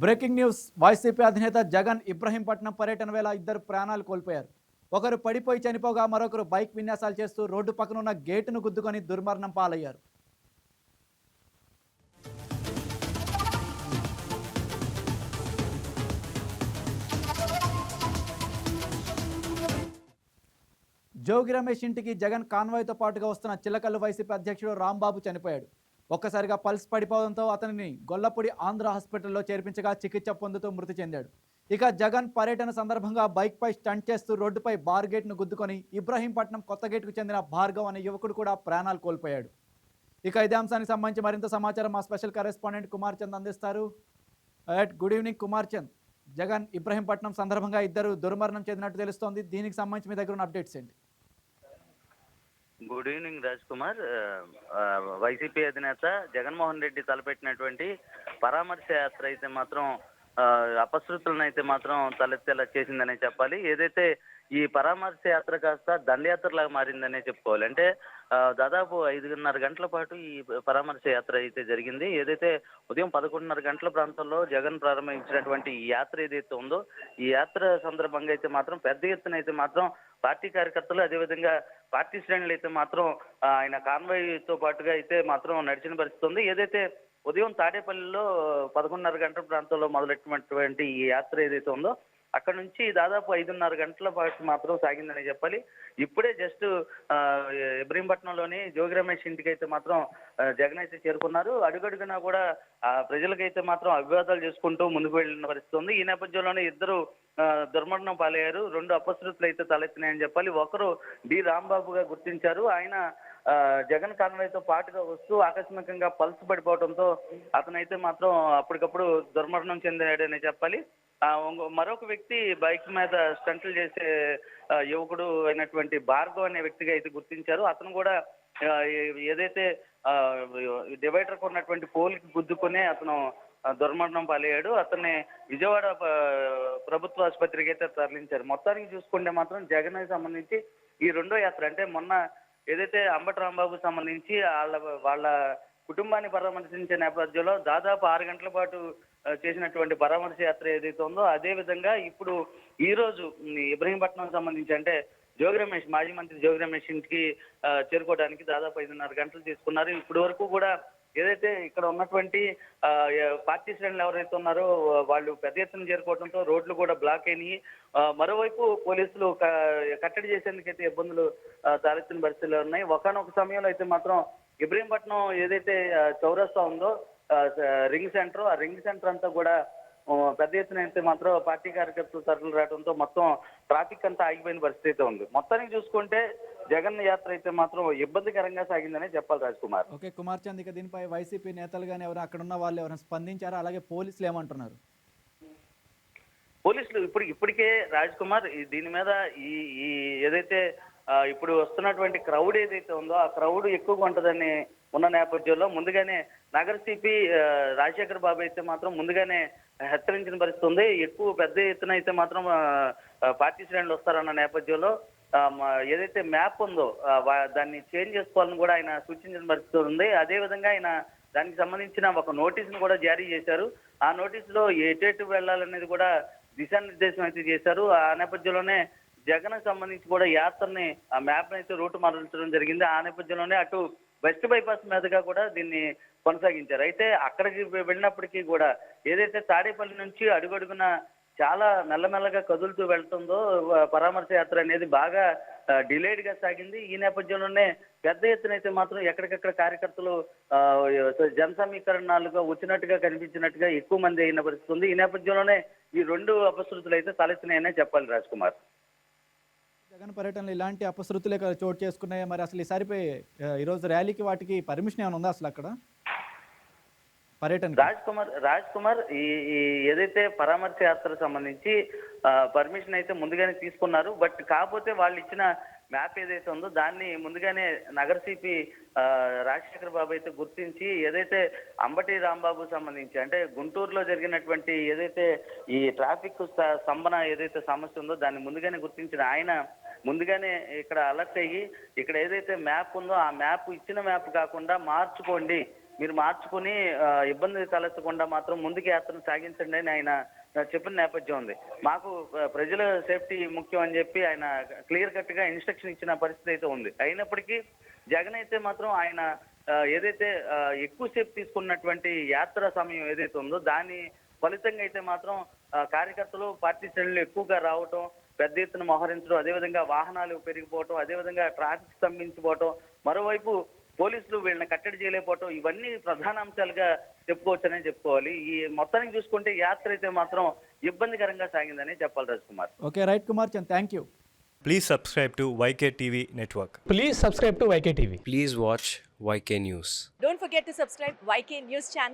Breaking news. YCP అధినేత జగన్ ఇబ్రహీంపట్నం పర్యటన వేళ ఇద్దరు ప్రాణాలు కోల్పోయారు. ఒకరు పడిపోయి చనిపోగా మరొకరు బైక్ విన్యాసాలు చేస్తూ రోడ్డు పక్కన ఉన్న గేటును గుద్దుకొని దుర్మరణం పాలయ్యారు. జోగి రమేష్ ఇంటికి జగన్ కాన్వాయ్తో పాటుగా వస్తున్న చిల్లకల్లు వైసీపీ అధ్యక్షుడు రాంబాబు చనిపోయాడు. ఒక్కసారిగా పల్స్ పడిపోవడంతో అతనిని గొల్లపూడి ఆంధ్ర హాస్పిటల్లో చేర్పించగా చికిత్స పొందుతూ మృతి చెందాడు. ఇక జగన్ పర్యటన సందర్భంగా బైక్పై స్టంట్ చేస్తూ రోడ్డుపై బార్ గేట్ను గుద్దుకొని ఇబ్రహీంపట్నం కొత్త గేట్కు చెందిన భార్గవ్ అనే యువకుడు కూడా ప్రాణాలు కోల్పోయాడు. ఇక ఇదే అంశానికి సంబంధించి మరింత సమాచారం మా స్పెషల్ కరెస్పాండెంట్ కుమార్ చంద్ అందిస్తారు. Good evening Kumar Chand. Jagan Ibrahimpatnam సందర్భంగా ఇద్దరు దుర్మరణం చెందినట్టు తెలుస్తోంది. దీనికి సంబంధించి మీ దగ్గర ఉన్న అప్డేట్స్ ఏంటి? గుడ్ ఈవినింగ్ రాజ్ కుమార్ ఆ, వైసీపీ అధినేత జగన్మోహన్ రెడ్డి తలపెట్టినటువంటి పరామర్శ యాత్ర అయితే మాత్రం ఆ, అపశృతులను అయితే మాత్రం తలెత్తేలా చేసిందనే చెప్పాలి. ఏదైతే ఈ పరామర్శ యాత్ర కాస్త దండయాత్రలాగా మారిందనే చెప్పుకోవాలి. అంటే దాదాపు ఐదున్నర గంటల పాటు ఈ పరామర్శ యాత్ర అయితే జరిగింది. ఏదైతే ఉదయం పదకొండున్నర గంటల ప్రాంతంలో జగన్ ప్రారంభించినటువంటి ఈ యాత్ర ఏదైతే ఉందో ఈ యాత్ర సందర్భంగా అయితే మాత్రం పెద్ద ఎత్తున అయితే మాత్రం పార్టీ కార్యకర్తలు అదేవిధంగా పార్టీ శ్రేణులు అయితే మాత్రం ఆయన కాన్వాయ్తో పాటుగా అయితే మాత్రం నడిచిన పరిస్థితి ఉంది. ఏదైతే ఉదయం తాడేపల్లిలో పదకొండున్నర గంటల ప్రాంతంలో మొదలెట్టినటువంటి ఈ యాత్ర ఏదైతే ఉందో అక్కడ నుంచి దాదాపు ఐదున్నర గంటల పాటు మాత్రం సాగిందని చెప్పాలి. ఇప్పుడే జస్ట్ ఇబ్రహీంపట్నంలోని జోగి రమేష్ ఇంటికి అయితే మాత్రం జగన్ అయితే చేరుకున్నారు. అడుగడుగునా కూడా ఆ, ప్రజలకైతే మాత్రం అభివాదాలు చేసుకుంటూ ముందుకు వెళ్ళిన పరిస్థితి ఉంది. ఈ నేపథ్యంలోనే ఇద్దరు దుర్మరణం పాలయ్యారు. రెండు అపశృతులు అయితే తలెత్తినాయని చెప్పాలి. ఒకరు డి. రాంబాబుగా గుర్తించారు. ఆయన ఆ, జగన్ కాన్వాయ్తో పాటుగా వస్తూ ఆకస్మికంగా పల్స్ పడిపోవడంతో అతనైతే మాత్రం అప్పటికప్పుడు దుర్మరణం చెందాడని చెప్పాలి. మరొక వ్యక్తి బైక్ మీద స్టంట్లు చేసే యువకుడు అయినటువంటి భార్గవ్ అనే వ్యక్తిగా అయితే గుర్తించారు. అతను కూడా ఏదైతే డివైడర్ ఉన్నటువంటి పోల్కి గుద్దుకునే అతను దుర్మరణం పాలయ్యాడు. అతన్ని విజయవాడ ప్రభుత్వ ఆసుపత్రికి అయితే తరలించారు. మొత్తానికి చూసుకుంటే మాత్రం జగన్ సంబంధించి ఈ రెండో యాత్ర అంటే మొన్న ఏదైతే అంబటి రాంబాబు సంబంధించి వాళ్ళ వాళ్ళ కుటుంబాన్ని పరామర్శించే నేపథ్యంలో దాదాపు ఆరు గంటల పాటు చేసినటువంటి పరామర్శ యాత్ర ఏదైతే ఉందో అదే విధంగా ఇప్పుడు ఈ రోజు ఇబ్రహీంపట్నం సంబంధించి అంటే జోగి రమేష్ మాజీ మంత్రి జోగి రమేష్ ఇంటికి చేరుకోవడానికి దాదాపు ఐదున్నర గంటలు తీసుకున్నారు. ఇప్పటి వరకు కూడా ఏదైతే ఇక్కడ ఉన్నటువంటి పార్టీ శ్రేణులు ఎవరైతే ఉన్నారో వాళ్ళు పెద్ద ఎత్తున చేరుకోవడంతో రోడ్లు కూడా బ్లాక్ అయినాయి. మరోవైపు పోలీసులు కట్టడి చేసేందుకైతే ఇబ్బందులు తలెత్తిన పరిస్థితులు ఉన్నాయి. ఒకనొక సమయంలో అయితే మాత్రం ఇబ్రహీంపట్నం ఏదైతే చౌరస్తా ఉందో రింగ్ సెంటర్ ఆ రింగ్ సెంటర్ అంతా కూడా పెద్ద ఎత్తున అయితే మాత్రం పార్టీ కార్యకర్తలు తరలి రావడంతో మొత్తం ట్రాఫిక్ అంతా ఆగిపోయిన పరిస్థితి అయితే ఉంది. మొత్తానికి చూసుకుంటే జగన్ యాత్ర అయితే మాత్రం ఇబ్బందికరంగా సాగిందనే చెప్పాలి రాజ్ కుమార్ ఓకే కుమార్ చంద్ ఇక దీనిపై వైసీపీ నేతలు కానీ ఎవరు అక్కడ ఉన్న వాళ్ళు ఎవరైనా స్పందించారా? అలాగే పోలీసులు ఏమంటున్నారు? పోలీసులు ఇప్పుడు ఇప్పటికే రాజ్ కుమార్ దీని మీద ఈ ఈ ఏదైతే ఇప్పుడు వస్తున్నటువంటి క్రౌడ్ ఏదైతే ఉందో ఆ క్రౌడ్ ఎక్కువగా ఉంటుందని ఉన్న నేపథ్యంలో ముందుగానే నగర సిపి రాజశేఖర్ బాబు అయితే మాత్రం ముందుగానే హెచ్చరించిన పరిస్థితి ఉంది ఎక్కువ పెద్ద ఎత్తున అయితే మాత్రం పార్టీ శ్రేణులు వస్తారన్న నేపథ్యంలో ఏదైతే మ్యాప్ ఉందో దాన్ని చేంజ్ చేసుకోవాలని కూడా ఆయన సూచించిన పరిస్థితి ఉంది. అదే విధంగా ఆయన దానికి సంబంధించిన ఒక నోటీసును కూడా జారీ చేశారు. ఆ నోటీసులో ఎటు వెళ్ళాలనేది కూడా దిశానిర్దేశం అయితే చేశారు. ఆ నేపథ్యంలోనే జగన్ సంబంధించి కూడా యాత్రని ఆ మ్యాప్ అయితే రూట్ మరల్చడం జరిగింది. ఆ నేపథ్యంలోనే అటు వెస్ట్ బైపాస్ మీదుగా కూడా దీన్ని కొనసాగించారు. అయితే అక్కడికి వెళ్ళినప్పటికీ కూడా ఏదైతే తాడేపల్లి నుంచి అడుగడుగున చాలా మెల్లమెల్లగా కదులుతూ వెళ్తుందో పరామర్శ యాత్ర అనేది బాగా డిలేడ్గా సాగింది. ఈ నేపథ్యంలోనే పెద్ద ఎత్తున అయితే మాత్రం ఎక్కడికక్కడ కార్యకర్తలు జన సమీకరణాలుగా వచ్చినట్టుగా కనిపించినట్టుగా ఎక్కువ మంది అయిన పరిస్థితి ఉంది. ఈ నేపథ్యంలోనే ఈ రెండు అపశృతులు అయితే తలెత్తినాయనే చెప్పాలి రాజ్ కుమార్. జగన్ పర్యటనలు ఇలాంటి అపశృతులే కదా చోటు చేసుకున్నాయి? మరి అసలు ఈసారిపై ఈరోజు ర్యాలీకి వాటికి పర్మిషన్ ఏమైనా ఉందా అసలు అక్కడ? పర్యటన రాజ్ కుమార్ రాజ్ కుమార్ ఈ ఈ ఏదైతే పరామర్శ యాత్ర సంబంధించి పర్మిషన్ అయితే ముందుగానే తీసుకున్నారు. బట్ కాకపోతే వాళ్ళు ఇచ్చిన మ్యాప్ ఏదైతే ఉందో దాన్ని ముందుగానే నగర సిపి రాజశేఖర్ బాబు అయితే గుర్తించి ఏదైతే అంబటి రాంబాబు సంబంధించి అంటే గుంటూరులో జరిగినటువంటి ఏదైతే ఈ ట్రాఫిక్ స్తంభన ఏదైతే సమస్య ఉందో దాన్ని ముందుగానే గుర్తించిన ఆయన ముందుగానే ఇక్కడ అలర్ట్ అయ్యి ఇక్కడ ఏదైతే మ్యాప్ ఉందో ఆ మ్యాప్ ఇచ్చిన మ్యాప్ కాకుండా మార్చుకోండి. మీరు మార్చుకుని ఇబ్బంది తలెత్తకుండా మాత్రం ముందుకు యాత్రను సాగించండి అని ఆయన చెప్పిన నేపథ్యం ఉంది. మాకు ప్రజల సేఫ్టీ ముఖ్యం అని చెప్పి ఆయన క్లియర్ కట్గా ఇన్స్ట్రక్షన్ ఇచ్చిన పరిస్థితి అయితే ఉంది. అయినప్పటికీ జగన్ అయితే మాత్రం ఆయన ఏదైతే ఎక్కువ ఎక్కువసేపు తీసుకున్నటువంటి యాత్ర సమయం ఏదైతే ఉందో దాని ఫలితంగా అయితే మాత్రం కార్యకర్తలు పార్టీ శ్రేణులు ఎక్కువగా రావటం పెద్ద ఎత్తున మోహరించడం అదేవిధంగా వాహనాలు పెరిగిపోవటం అదేవిధంగా ట్రాఫిక్ స్తంభించిపోవటం మరోవైపు పోలీసులు వీళ్ళని కట్టడి చేయలేకపోవటం ఇవన్నీ ప్రధాన అంశాలుగా చెప్పుకోవచ్చని చెప్పుకోవాలి. ఈ మొత్తానికి చూసుకుంటే యాత్ర అయితే మాత్రం ఇబ్బందికరంగా సాగిందని చెప్పాలి Rajkumar okay right Kumar Chand thank you please subscribe to YK TV network please subscribe to YK TV please watch YK news don't forget to subscribe YK news channel